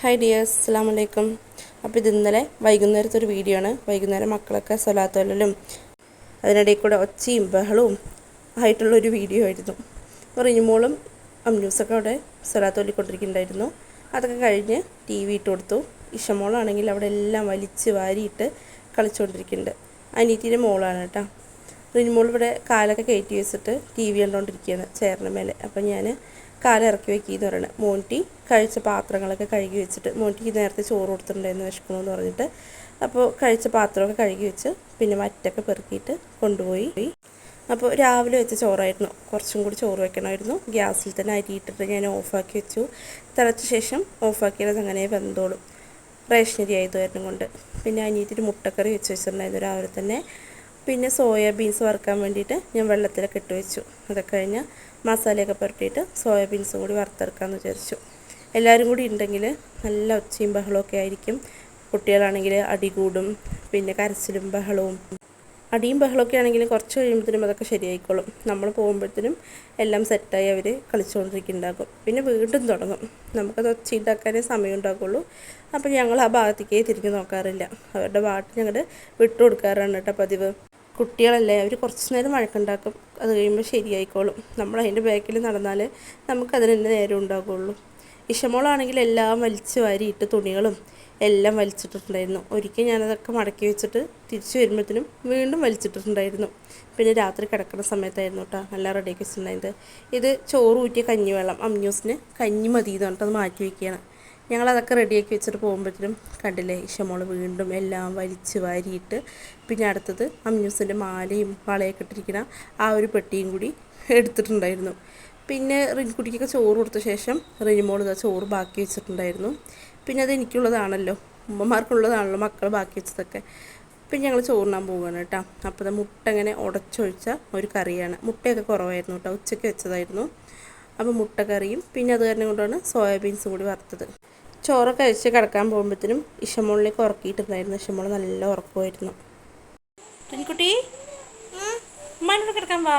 Hi dears അസ്സാം വലൈക്കും അപ്പോൾ ഇത് ഇന്നലെ വൈകുന്നേരത്തെ ഒരു വീഡിയോ ആണ്. വൈകുന്നേരം മക്കളൊക്കെ സ്വലാത്തോലും അതിനിടയിൽ കൂടെ ഒച്ചയും ബഹളവും ആയിട്ടുള്ള ഒരു വീഡിയോ ആയിരുന്നു റിനിമോളും അമ്യൂസൊക്കെ അവിടെ സ്വലാത്തോലിക്കൊണ്ടിരിക്കുന്നുണ്ടായിരുന്നു അതൊക്കെ കഴിഞ്ഞ് ടി വി ഇട്ട് കൊടുത്തു. ഇഷമോളാണെങ്കിൽ അവിടെ എല്ലാം വലിച്ച് വാരിയിട്ട് കളിച്ചുകൊണ്ടിരിക്കുന്നുണ്ട്. അനീറ്റിന്റെ മോളാണ് കേട്ടോ. റിനിമോൾ ഇവിടെ കാലൊക്കെ കയറ്റി വെച്ചിട്ട് ടി വി കണ്ടുകൊണ്ടിരിക്കുകയാണ് ചെയറിന് മേലെ. അപ്പം ഞാൻ കാലിറക്കി വെക്കിയെന്ന് പറയുന്നത് മോണ്ടി കഴിച്ച പാത്രങ്ങളൊക്കെ കഴുകി വെച്ചിട്ട് മോന്റിക്ക് നേരത്തെ ചോറ് കൊടുത്തിട്ടുണ്ടായിരുന്നു വിശക്കണമെന്ന് പറഞ്ഞിട്ട്. അപ്പോൾ കഴിച്ച പാത്രമൊക്കെ കഴുകി വെച്ച് പിന്നെ മറ്റൊക്കെ പെറുക്കിയിട്ട് കൊണ്ടുപോയി. അപ്പോൾ രാവിലെ വെച്ച ചോറായിരുന്നു. കുറച്ചും കൂടി ചോറ് വെക്കണമായിരുന്നു. ഗ്യാസിൽ തന്നെ അരിയിട്ടിട്ട് ഞാൻ ഓഫാക്കി വെച്ചു. തിളച്ച ശേഷം ഓഫാക്കിയത് അങ്ങനെ വെന്തോളും. റേഷനരി ആയതുമായിരുന്നു കൊണ്ട്. പിന്നെ അനിയത്തിന്റെ മുട്ടക്കറി വെച്ച് വെച്ചിട്ടുണ്ടായിരുന്നു രാവിലെ തന്നെ. പിന്നെ സോയാബീൻസ് വറുക്കാൻ വേണ്ടിയിട്ട് ഞാൻ വെള്ളത്തിലൊക്കെ ഇട്ട് വെച്ചു. അതൊക്കെ കഴിഞ്ഞ് മസാലയൊക്കെ പുരട്ടിയിട്ട് സോയാബീൻസും കൂടി വറുത്തെടുക്കാമെന്ന് വിചാരിച്ചു. എല്ലാവരും കൂടി ഉണ്ടെങ്കിൽ നല്ല ഒച്ചയും ബഹളമൊക്കെ ആയിരിക്കും. കുട്ടികളാണെങ്കിൽ അടികൂടും പിന്നെ കരച്ചിലും ബഹളവും. അടിയും ബഹളമൊക്കെ ആണെങ്കിൽ കുറച്ച് കഴിയുമ്പോഴത്തേനും അതൊക്കെ ശരിയായിക്കോളും. നമ്മൾ പോകുമ്പോഴത്തേനും എല്ലാം സെറ്റായി അവർ കളിച്ചുകൊണ്ടിരിക്കുന്നുണ്ടാകും. പിന്നെ വീണ്ടും തുടങ്ങും. നമുക്കത് ഒച്ച ഉണ്ടാക്കാനേ സമയം ഉണ്ടാക്കുള്ളൂ അപ്പോൾ ഞങ്ങൾ ആ ഭാഗത്തേക്കേ തിരിഞ്ഞ് നോക്കാറില്ല. അവരുടെ ഭാഗത്ത് ഞങ്ങൾ വിട്ടു കൊടുക്കാറാണ് കേട്ടോ പതിവ്. കുട്ടികളല്ലേ അവർ കുറച്ച് നേരം വഴക്കുണ്ടാക്കും. അത് കഴിയുമ്പോൾ ശരിയായിക്കോളും. നമ്മൾ അതിന്റെ ബാക്കിൽ നടന്നാൽ നമുക്കതിന് തന്നെ നേരം ഉണ്ടാകുള്ളൂ ഇഷമോളാണെങ്കിൽ എല്ലാം വലിച്ച് വാരിയിട്ട് തുണികളും എല്ലാം വലിച്ചിട്ടുണ്ടായിരുന്നു ഒരിക്കൽ ഞാനതൊക്കെ മടക്കി വെച്ചിട്ട് തിരിച്ചു വരുമ്പോഴത്തേനും വീണ്ടും വലിച്ചിട്ടുണ്ടായിരുന്നു പിന്നെ രാത്രി കിടക്കുന്ന സമയത്തായിരുന്നു കേട്ടോ എല്ലാം റെഡിയാക്കി വെച്ചിട്ടുണ്ടായിരുന്നത്. ഇത് ചോറ് ഊറ്റിയ കഞ്ഞിവെള്ളം അമ്മ്യൂസിന് കഞ്ഞി മതി എന്ന് പറഞ്ഞിട്ട് അത് മാറ്റി വയ്ക്കുകയാണ് ഞങ്ങളതൊക്കെ റെഡിയാക്കി വെച്ചിട്ട് പോകുമ്പോഴത്തേനും കണ്ടില്ലേ ഇഷമോൾ വീണ്ടും എല്ലാം വലിച്ച് വാരിയിട്ട് പിന്നെ അടുത്തത് അമ്യൂസിന്റെ മാലയും വളയൊക്കെ ഇട്ടിരിക്കുന്ന ആ ഒരു പെട്ടിയും കൂടി എടുത്തിട്ടുണ്ടായിരുന്നു. പിന്നെ റിൻകുട്ടിക്കൊക്കെ ചോറ് കൊടുത്ത ശേഷം റിനിമോൾ ഇതാ ചോറ് ബാക്കി വെച്ചിട്ടുണ്ടായിരുന്നു. പിന്നെ അത് എനിക്കുള്ളതാണല്ലോ ഉമ്മമാർക്കുള്ളതാണല്ലോ മക്കൾ ബാക്കി വെച്ചതൊക്കെ. പിന്നെ ഞങ്ങൾ ചോറിനാൻ പോവുകയാണ് കേട്ടോ. അപ്പോൾ മുട്ട ഇങ്ങനെ ഉടച്ചൊഴിച്ച ഒരു കറിയാണ്. മുട്ടയൊക്കെ കുറവായിരുന്നു കേട്ടോ ഉച്ചയ്ക്ക് വെച്ചതായിരുന്നു. അപ്പോൾ മുട്ടക്കറിയും പിന്നെ അത് തന്നെ കൊണ്ടാണ് സോയാബീൻസും കൂടി വറുത്തത്. ചോറൊക്കെ കഴിച്ച് കിടക്കാൻ പോകുമ്പോഴത്തേനും ഇഷമോളിലേക്ക് ഉറക്കിയിട്ടുണ്ടായിരുന്നു. ഇഷമോൾ നല്ല ഉറക്കമായിരുന്നു. പെൺകുട്ടി ഉമ്മാനോട് കിടക്കാൻ വാ.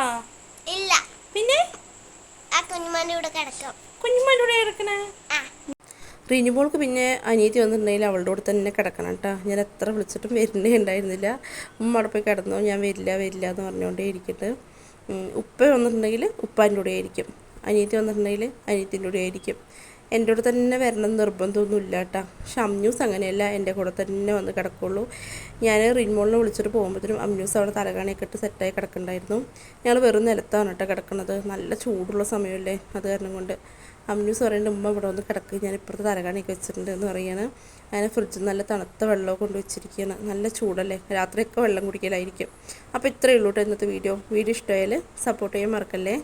ഇല്ല. പിന്നെ? കിടക്കും. കിടക്കണേ? ആ. പിന്നെ അനിയത്തി വന്നിട്ടുണ്ടെങ്കിൽ അവളുടെ കൂടെ തന്നെ കിടക്കണം കേട്ടോ. ഞാൻ എത്ര വിളിച്ചിട്ടും വരുന്നേ ഉണ്ടായിരുന്നില്ല. ഉമ്മ അവിടെ പോയി കിടന്നു. ഞാൻ വരില്ല വരില്ല എന്ന് പറഞ്ഞുകൊണ്ടേ ഇരിക്കട്ട്. ഉപ്പ വന്നിട്ടുണ്ടെങ്കിൽ ഉപ്പാന്റെ കൂടെ ആയിരിക്കും അനിയത്തി വന്നിട്ടുണ്ടെങ്കിൽ അനിയത്തിന്റെ കൂടെ ആയിരിക്കും. എന്റെ കൂടെ തന്നെ വരണം നിർബന്ധമൊന്നുമില്ല കേട്ടോ. പക്ഷെ അമ്യൂസ് അങ്ങനെയല്ല എന്റെ കൂടെ തന്നെ വന്ന് കിടക്കുള്ളൂ. ഞാൻ റിൻമോളിനെ വിളിച്ചിട്ട് പോകുമ്പോഴത്തേനും അമ്യൂസ് അവിടെ തലകാണിയൊക്കെ ഇട്ട് സെറ്റായി കിടക്കണ്ടായിരുന്നു. ഞങ്ങൾ വെറും നിലത്താണ് കേട്ടോ കിടക്കുന്നത് നല്ല ചൂടുള്ള സമയമല്ലേ അത് കാരണം കൊണ്ട്. അമ്യൂസ് പറയുന്നുണ്ട് ഉമ്മ ഇവിടെ വന്ന് കിടക്കുക ഞാൻ ഇപ്പുറത്ത് തലകാണിയൊക്കെ വെച്ചിട്ടുണ്ട് എന്ന് പറയുകയാണ്. അങ്ങനെ ഫ്രിഡ്ജിൽ നല്ല തണുത്ത വെള്ളമൊക്കെ കൊണ്ട് വെച്ചിരിക്കുകയാണ്. നല്ല ചൂടല്ലേ? രാത്രിയൊക്കെ വെള്ളം കുടിക്കലായിരിക്കും. അപ്പോൾ ഇത്രയേ ഉള്ളൂ കേട്ടോ ഇന്നത്തെ വീഡിയോ. വീഡിയോ ഇഷ്ടമായാൽ സപ്പോർട്ട് ചെയ്യാൻ മറക്കല്ലേ?